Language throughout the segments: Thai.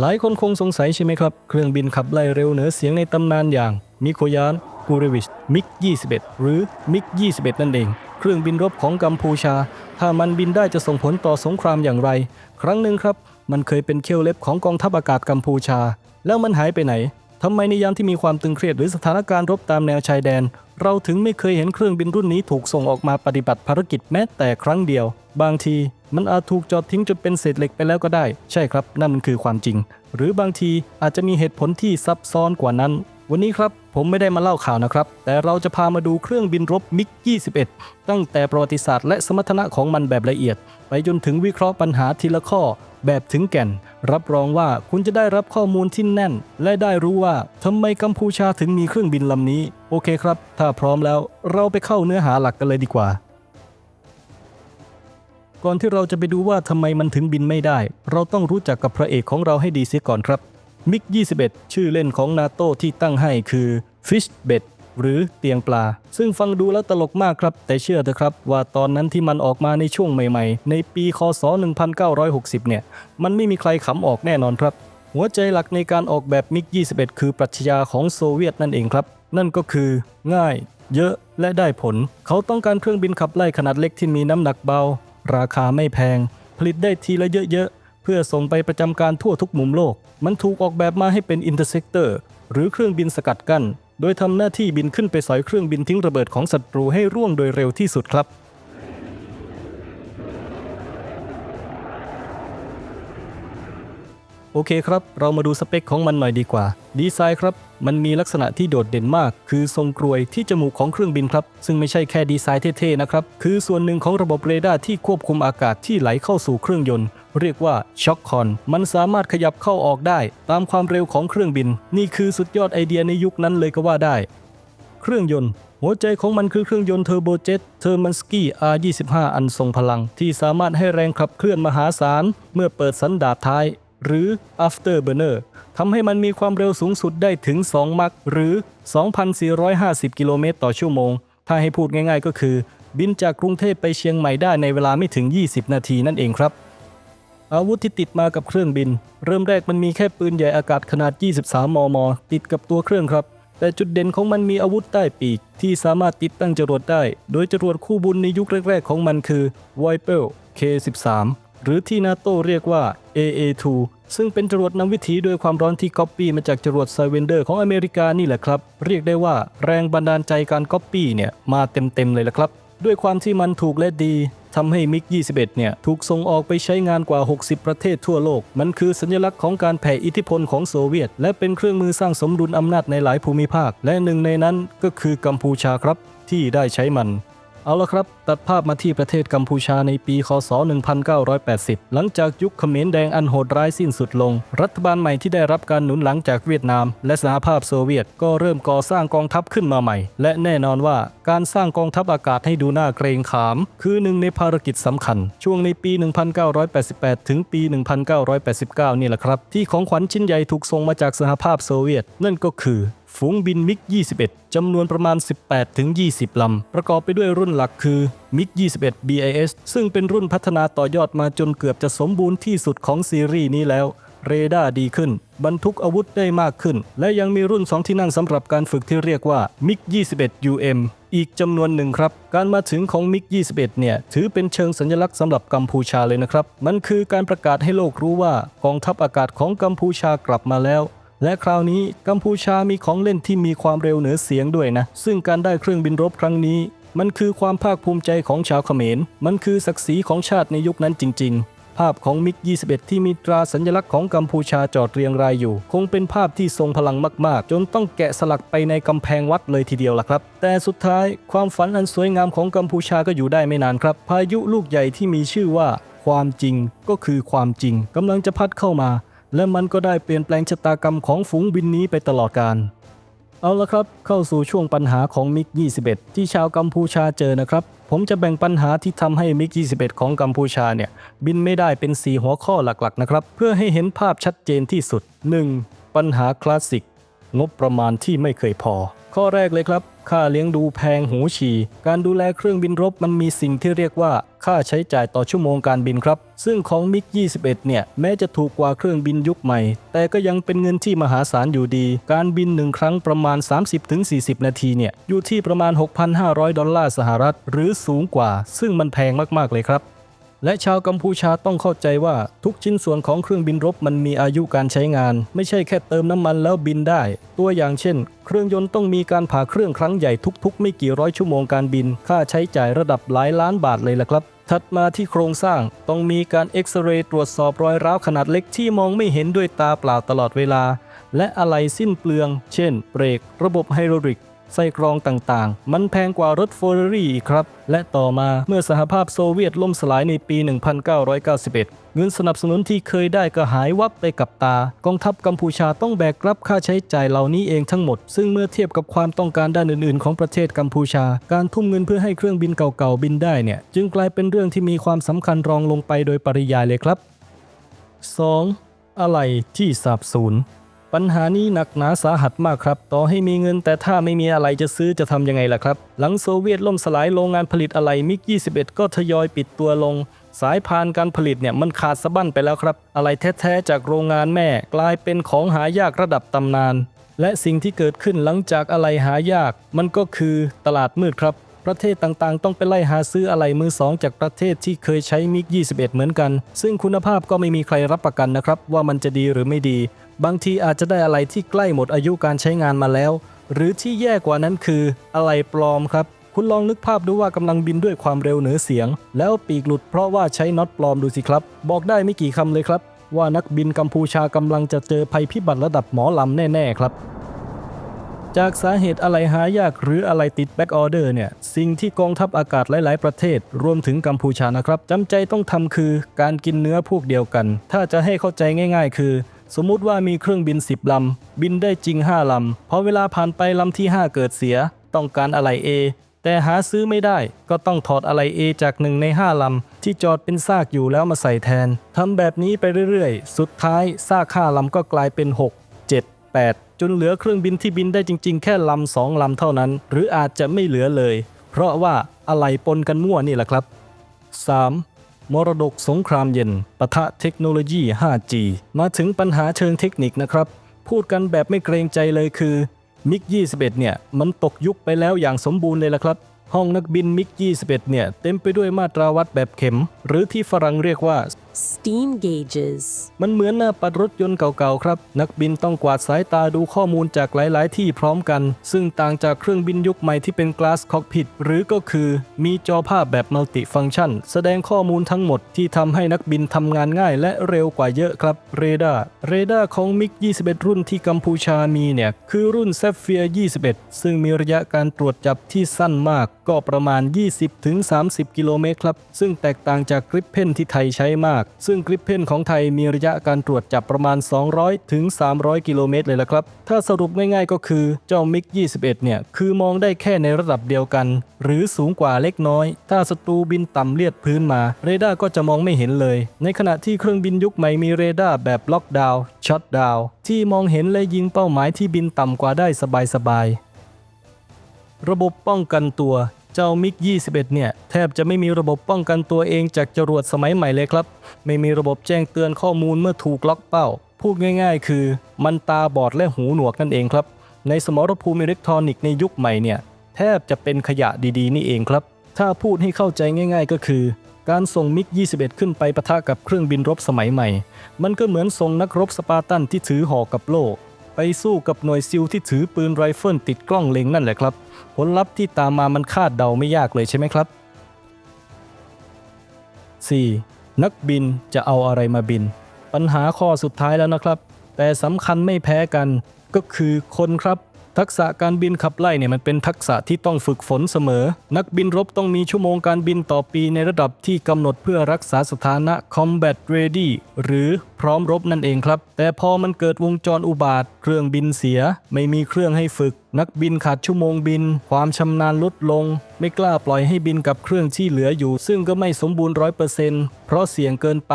หลายคนคงสงสัยใช่ไหมครับ เครื่องบินขับไล่เร็วเหนือเสียงในตำนานอย่างมิโคยานกูริวิชมิก 21 หรือมิก 21 นั่นเอง เครื่องบินรบของกัมพูชา ถ้ามันบินได้จะส่งผลต่อสงครามอย่างไร ครั้งหนึ่งครับ มันเคยเป็นเขี้ยวเล็บของกองทัพอากาศกัมพูชา แล้วมันหายไปไหน ทำไมในยามที่มีความตึงเครียดหรือสถานการณ์รบตามแนวชายแดน เราถึงไม่เคยเห็นเครื่องบินรุ่นนี้ถูกส่งออกมาปฏิบัติภารกิจแม้แต่ครั้งเดียว บางทีมันอาจถูกจอดทิ้งจนเป็นเศษเหล็กไปแล้วก็ได้ ใช่ครับ นั่นมันคือความจริง หรือบางทีอาจจะมีเหตุผลที่ซับซ้อนกว่านั้น วันนี้ครับผมไม่ได้มาเล่าข่าวนะครับ แต่เราจะพามาดูเครื่องบินรบมิก 21 ตั้งแต่ประวัติศาสตร์และสมรรถนะของมันแบบละเอียด ไปจนถึงวิเคราะห์ปัญหาทีละข้อแบบถึงแก่น รับรองว่าคุณจะได้รับข้อมูลที่แน่น และได้รู้ว่าทำไมกัมพูชาถึงมีเครื่องบินลำนี้ โอเคครับ ถ้าพร้อมแล้วเราไปเข้าเนื้อหาหลักกันเลยดีกว่า ก่อนที่เราจะไปดูว่าทำไมมันถึงบินไม่ได้ เราต้องรู้จักกับพระเอกของเราให้ดีเสียก่อนครับมิก 21 ชื่อเล่นของนาโตที่ตั้งให้คือ Fish Bed หรือเตียงปลา ซึ่งฟังดูแล้วตลกมากครับ แต่เชื่อเถอะครับ ว่าตอนนั้นที่มันออกมาในช่วงใหม่ๆ ในปีคศ 1960 เนี่ย มันไม่มีใครขำออกแน่นอนครับ หัวใจหลักในการออกแบบมิก 21 คือปรัชญาของโซเวียตนั่นเองครับ นั่นก็คือง่าย เยอะและได้ผล เขาต้องการเครื่องบินขับไล่ขนาดเล็กที่มีน้ำหนักเบา ราคาไม่แพง ผลิตได้ทีละเยอะๆเพื่อส่งไปประจำการทั่วทุกมุมโลก มันถูกออกแบบมาให้เป็นอินเตอร์เซกเตอร์หรือเครื่องบินสกัดกั้น โดยทำหน้าที่บินขึ้นไปสอยเครื่องบินทิ้งระเบิดของศัตรูให้ร่วงโดยเร็วที่สุดครับ โอเคครับ เรามาดูสเปคของมันหน่อยดีกว่า ดีไซน์ครับ มันมีลักษณะที่โดดเด่นมาก คือทรงกรวยที่จมูกของเครื่องบินครับ ซึ่งไม่ใช่แค่ดีไซน์เท่ๆนะครับ คือส่วนหนึ่งของระบบเรดาร์ที่ควบคุมอากาศที่ไหลเข้าสู่เครื่องยนต์ เรียกว่าช็อคคอน มันสามารถขยับเข้าออกได้ ตามความเร็วของเครื่องบิน นี่คือสุดยอดไอเดียในยุคนั้นเลยก็ว่าได้ เครื่องยนต์หัวใจของมันคือเครื่องยนต์เทอร์โบเจ็ตเทอร์มันสกี้ R25 อันทรงพลัง ที่สามารถให้แรงขับเคลื่อนมหาศาลเมื่อเปิดสันดาปท้าย หรือ afterburner ทำให้มันมีความเร็วสูงสุดได้ถึง 2 มัก หรือ 2,450 กิโลเมตรต่อชั่วโมง ถ้าให้พูดง่ายๆก็คือ บินจากกรุงเทพไปเชียงใหม่ได้ในเวลาไม่ถึง 20 นาทีนั่นเองครับ อาวุธที่ติดมากับเครื่องบิน เริ่มแรกมันมีแค่ปืนใหญ่อากาศขนาด 23 มม ติดกับตัวเครื่องครับ แต่จุดเด่นของมันมีอาวุธใต้ปีก ที่สามารถติดตั้งจรวดได้ โดยจรวดคู่บุญในยุคแรก ๆ ของมันคือ v i p e r K13 หรือที่นาโตเรียกว่า AA2 ซึ่งเป็นจรวดนำวิถีด้วยความร้อนที่ก๊อปปี้มาจากจรวดไซเวนเดอร์ของอเมริกานี่แหละครับ เรียกได้ว่าแรงบันดาลใจการก๊อปปี้เนี่ยมาเต็มๆเลยละครับ ด้วยความที่มันถูกและดีทำให้มิก 21 เนี่ย ถูกส่งออกไปใช้งานกว่า 60 ประเทศทั่วโลก มันคือสัญลักษณ์ของการแผ่อิทธิพลของโซเวียต และเป็นเครื่องมือสร้างสมดุลอำนาจในหลายภูมิภาค และหนึ่งในนั้นก็คือกัมพูชาครับ ที่ได้ใช้มัน เอาละครับ ตัดภาพมาที่ประเทศกัมพูชาในปี คศ 1980 หลังจากยุคเขมรแดงอันโหดร้ายสิ้นสุดลง รัฐบาลใหม่ที่ได้รับการหนุนหลังจากเวียดนาม และสหภาพโซเวียตก็เริ่มก่อสร้างกองทัพขึ้นมาใหม่ และแน่นอนว่าการสร้างกองทัพอากาศให้ดูน่าเกรงขาม คือหนึ่งในภารกิจสำคัญ ช่วงในปี 1988 ถึงปี 1989 นี่แหละครับ ที่ของขวัญชิ้นใหญ่ถูกส่งมาจากสหภาพโซเวียต นั่นก็คือ ฝูงบินมิก 21 จำนวนประมาณ 18ถึง20 ลำ ประกอบไปด้วยรุ่นหลักคือมิก 21 BIS ซึ่งเป็นรุ่นพัฒนาต่อยอดมาจนเกือบจะสมบูรณ์ที่สุดของซีรีส์นี้แล้ว เรดาร์ดีขึ้น บรรทุกอาวุธได้มากขึ้น และยังมีรุ่น 2 ที่นั่งสำหรับการฝึกที่เรียกว่ามิก 21 UM อีกจำนวนหนึ่งครับ การมาถึงของมิก 21 เนี่ย ถือเป็นเชิงสัญลักษณ์สำหรับกัมพูชาเลยนะครับ มันคือการประกาศให้โลกรู้ว่ากองทัพอากาศของกัมพูชากลับมาแล้ว และคราวนี้กัมพูชามีของเล่นที่มีความเร็วเหนือเสียงด้วยนะ ซึ่งการได้เครื่องบินรบครั้งนี้ มันคือความภาคภูมิใจของชาวเขมร มันคือศักดิ์ศรีของชาติในยุคนั้นจริง ๆ ภาพของมิก 21 ที่มีตราสัญลักษณ์ของกัมพูชาจอดเรียงรายอยู่ คงเป็นภาพที่ทรงพลังมากๆ จนต้องแกะสลักไปในกำแพงวัดเลยทีเดียวล่ะครับ แต่สุดท้ายความฝันอันสวยงามของกัมพูชาก็อยู่ได้ไม่นานครับ พายุลูกใหญ่ที่มีชื่อว่าความจริงก็คือความจริงกำลังจะพัดเข้ามา และมันก็ได้เปลี่ยนแปลงชะตากรรมของฝูงบินนี้ไปตลอดการ เอาละครับ เข้าสู่ช่วงปัญหาของมิก 21 ที่ชาวกัมพูชาเจอนะครับ ผมจะแบ่งปัญหาที่ทำให้มิก 21 ของกัมพูชาเนี่ยบินไม่ได้เป็น 4 หัวข้อหลักๆนะครับ เพื่อให้เห็นภาพชัดเจนที่สุด 1. ปัญหาคลาสสิก งบประมาณที่ไม่เคยพอ ข้อแรกเลยครับ ค่าเลี้ยงดูแพงหูฉี่ การดูแลเครื่องบินรบมันมีสิ่งที่เรียกว่า ค่าใช้จ่ายต่อชั่วโมงการบินครับ ซึ่งของมิก 21 เนี่ย แม้จะถูกกว่าเครื่องบินยุคใหม่ แต่ก็ยังเป็นเงินที่มหาศาลอยู่ดี การบินหนึ่งครั้งประมาณ 30-40 นาทีเนี่ย อยู่ที่ประมาณ 6,500 ดอลลาร์สหรัฐ หรือสูงกว่า ซึ่งมันแพงมากๆเลยครับ และชาวกัมพูชาต้องเข้าใจว่าทุกชิ้นส่วนของเครื่องบินรบมันมีอายุการใช้งาน ไม่ใช่แค่เติมน้ำมันแล้วบินได้ ตัวอย่างเช่น เครื่องยนต์ต้องมีการผ่าเครื่องครั้งใหญ่ทุกๆ ไม่กี่ร้อยชั่วโมงการบิน ค่าใช้จ่ายระดับหลายล้านบาทเลยล่ะครับ ถัดมาที่โครงสร้างต้องมีการเอ็กซเรย์ตรวจสอบรอยร้าวขนาดเล็กที่มองไม่เห็นด้วยตาเปล่าตลอดเวลา และอะไหล่สิ้นเปลือง เช่น เบรก ระบบไฮดรอลิก ไส้กรองต่างๆ มันแพงกว่ารถเฟอร์รารี่อีกครับ และต่อมาเมื่อสหภาพโซเวียตล่มสลายในปี 1991 เงินสนับสนุนที่เคยได้ก็หายวับไปกับตา กองทัพกัมพูชาต้องแบกรับค่าใช้จ่ายเหล่านี้เองทั้งหมด ซึ่งเมื่อเทียบกับความต้องการด้านอื่นๆ ของประเทศกัมพูชา การทุ่มเงินเพื่อให้เครื่องบินเก่าๆบินได้เนี่ยจึงกลายเป็นเรื่องที่มีความสำคัญรองลงไปโดยปริยายเลยครับ 2. อะไรที่สาบสูญ ปัญหานี้หนักหนาสาหัสมากครับ ต่อให้มีเงินแต่ถ้าไม่มีอะไรจะซื้อจะทำยังไงล่ะครับ หลังโซเวียตล่มสลายโรงงานผลิตอะไหล่มิก 21 ก็ทยอยปิดตัวลง สายพานการผลิตเนี่ยมันขาดสะบั้นไปแล้วครับ อะไรแท้ๆจากโรงงานแม่ กลายเป็นของหายากระดับตำนาน และสิ่งที่เกิดขึ้นหลังจากอะไรหายาก มันก็คือตลาดมืดครับประเทศต่างๆ ต้องไปไล่หาซื้ออะไหล่มือสองจากประเทศที่เคยใช้มิก 21 เหมือนกัน ซึ่งคุณภาพก็ไม่มีใครรับประกันนะครับ ว่ามันจะดีหรือไม่ดี บางทีอาจจะได้อะไรที่ใกล้หมดอายุการใช้งานมาแล้ว หรือที่แย่กว่านั้นคืออะไหล่ปลอมครับ คุณลองนึกภาพดูว่ากำลังบินด้วยความเร็วเหนือเสียง แล้วปีกหลุดเพราะว่าใช้น็อตปลอมดูสิครับ บอกได้ไม่กี่คำเลยครับ ว่านักบินกัมพูชากำลังจะเจอภัยพิบัติระดับหมอลำแน่ๆครับจากสาเหตุอะไรหายากหรืออะไรติดแบ็กออเดอร์เนี่ย สิ่งที่กองทัพอากาศหลาย ๆ ประเทศ รวมถึงกัมพูชานะครับจำใจต้องทำคือการกินเนื้อพวกเดียวกัน ถ้าจะให้เข้าใจง่าย ๆ คือ สมมุติว่ามีเครื่องบิน 10 ลำ บินได้จริง 5 ลำพอเวลาผ่านไปลำที่ 5 เกิดเสีย ต้องการอะไร A แต่หาซื้อไม่ได้ก็ต้องถอดอะไร A จากหนึ่งใน 5 ลำ ที่จอดเป็นซากอยู่แล้วมาใส่แทนทำแบบนี้ไปเรื่อยๆ สุดท้ายซาก5ลำก็กลายเป็น 6 7 8 จนเหลือเครื่องบินที่บินได้จริง ๆ แค่ลำสองลำเท่านั้น หรืออาจจะไม่เหลือเลย เพราะว่าอะไรปนกันมั่วนี่แหละครับ 3. มรดกสงครามเย็นปะทะเทคโนโลยี 5G มาถึงปัญหาเชิงเทคนิคนะครับ พูดกันแบบไม่เกรงใจเลยคือมิก 21 เนี่ย มันตกยุคไปแล้วอย่างสมบูรณ์เลยละครับ ห้องนักบินมิก 21 เนี่ย เต็มไปด้วยมาตราวัดแบบเข็ม หรือที่ฝรั่งเรียกว่า steam gauges, มันเหมือนหน้าปัดรถยนต์เก่าๆครับ นักบินต้องกวาดสายตาดูข้อมูลจากหลายๆ ที่พร้อมกัน ซึ่งต่างจากเครื่องบินยุคใหม่ที่เป็น glass cockpit หรือก็คือมีจอภาพแบบ multi function แสดงข้อมูลทั้งหมดที่ทำให้นักบินทำงานง่ายและเร็วกว่าเยอะครับเรดาร์เรดาร์ของมิก 21 รุ่นที่กัมพูชามีเนี่ยคือรุ่น Sapphire 21 ซึ่งมีระยะการตรวจจับที่สั้นมากก็ประมาณ 20-30 กิโลเมตรครับ ซึ่งแตกต่างจากกริปเพนที่ไทยใช้มากซึ่งกริปเพนของไทยมีระยะการตรวจจับประมาณ 200 ถึง 300 กิโลเมตรเลยละครับ ถ้าสรุปง่ายๆก็คือเจ้ามิก 21 เนี่ย คือมองได้แค่ในระดับเดียวกัน หรือสูงกว่าเล็กน้อย ถ้าศัตรูบินต่ำเลียดพื้นมา เรดาร์ก็จะมองไม่เห็นเลย ในขณะที่เครื่องบินยุคใหม่มีเรดาร์แบบล็อกดาวน์ช็อตดาวน์ที่มองเห็นและยิงเป้าหมายที่บินต่ำกว่าได้สบายๆระบบป้องกันตัว จ้ามิก 21 เนี่ย แทบจะไม่มีระบบป้องกันตัวเองจากจรวดสมัยใหม่เลยครับ ไม่มีระบบแจ้งเตือนข้อมูลเมื่อถูกล็อกเป้า พูดง่ายๆ คือ มันตาบอดและหูหนวกนั่นเองครับ ในสมรภูมิอิเล็กทรอนิกส์ในยุคใหม่เนี่ย แทบจะเป็นขยะดีๆ นี่เองครับ ถ้าพูดให้เข้าใจง่าย ๆ ก็คือ การส่งมิก 21 ขึ้นไปปะทะกับเครื่องบินรบสมัยใหม่ มันก็เหมือนส่งนักรบสปาร์ตันที่ถือหอกกับโล่ ไปสู้กับหน่วยซิลที่ถือปืนไรเฟิลติดกล้องเล็งนั่นแหละครับ ผลลัพธ์ที่ตามมามันคาดเดาไม่ยากเลยใช่ไหมครับ 4. นักบินจะเอาอะไรมาบิน ปัญหาข้อสุดท้ายแล้วนะครับ แต่สำคัญไม่แพ้กันก็คือคนครับ ทักษะการบินขับไล่เนี่ยมันเป็นทักษะที่ต้องฝึกฝนเสมอ นักบินรบต้องมีชั่วโมงการบินต่อปีในระดับที่กำหนดเพื่อรักษาสถานะ combat ready หรือพร้อมรบนั่นเองครับ แต่พอมันเกิดวงจรอุบาท เครื่องบินเสีย ไม่มีเครื่องให้ฝึก นักบินขาดชั่วโมงบิน ความชำนาญลดลง ไม่กล้าปล่อยให้บินกับเครื่องที่เหลืออยู่ ซึ่งก็ไม่สมบูรณ์ร้อยเปอร์เซ็นต์เพราะเสี่ยงเกินไป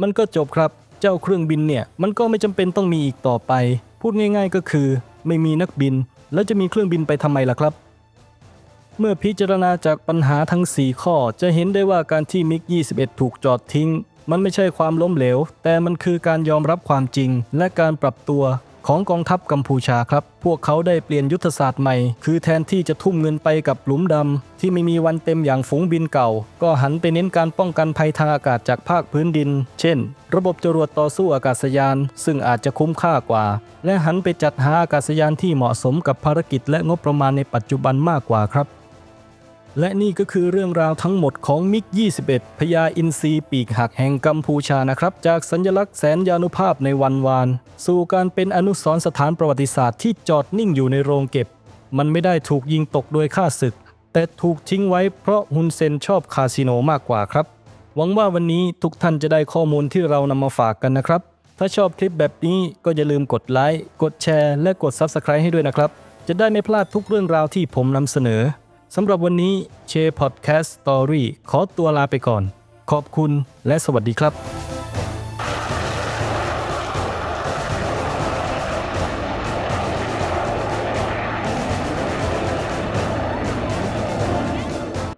มันก็จบครับ เจ้าเครื่องบินเนี่ยมันก็ไม่จำเป็นต้องมีอีกต่อไป พูดง่าย ๆ ก็คือ ไม่มีนักบิน แล้วจะมีเครื่องบินไปทำไมล่ะครับ เมื่อพิจารณาจากปัญหาทั้ง 4 ข้อจะเห็นได้ว่าการที่มิก 21 ถูกจอดทิ้ง มันไม่ใช่ความล้มเหลว แต่มันคือการยอมรับความจริง และการปรับตัว ของกองทัพกัมพูชาครับ พวกเขาได้เปลี่ยนยุทธศาสตร์ใหม่ คือแทนที่จะทุ่มเงินไปกับหลุมดำที่ไม่มีวันเต็มอย่างฝูงบินเก่า ก็หันไปเน้นการป้องกันภัยทางอากาศจากภาคพื้นดิน เช่น ระบบจรวดต่อสู้อากาศยาน ซึ่งอาจจะคุ้มค่ากว่า และหันไปจัดหาอากาศยานที่เหมาะสมกับภารกิจและงบประมาณในปัจจุบันมากกว่าครับ และนี่ก็คือเรื่องราวทั้งหมดของมิก 21 พญาอินทรีปีกหักแห่งกัมพูชานะครับ จากสัญลักษณ์แสนยานุภาพในวันวาน สู่การเป็นอนุสรณ์สถานประวัติศาสตร์ที่จอดนิ่งอยู่ในโรงเก็บ มันไม่ได้ถูกยิงตกโดยค่าศึก แต่ถูกทิ้งไว้เพราะฮุนเซนชอบคาสิโนมากกว่าครับ หวังว่าวันนี้ทุกท่านจะได้ข้อมูลที่เรานำมาฝากกันนะครับ ถ้าชอบคลิปแบบนี้ก็อย่าลืมกดไลค์กดแชร์ และกด Subscribe ให้ด้วยนะครับจะได้ไม่พลาดทุกเรื่องราวที่ผมนำเสนอ สำหรับวันนี้เชพอดแคสต์สตอรี่ขอตัวลาไปก่อน ขอบคุณและสวัสดีครับ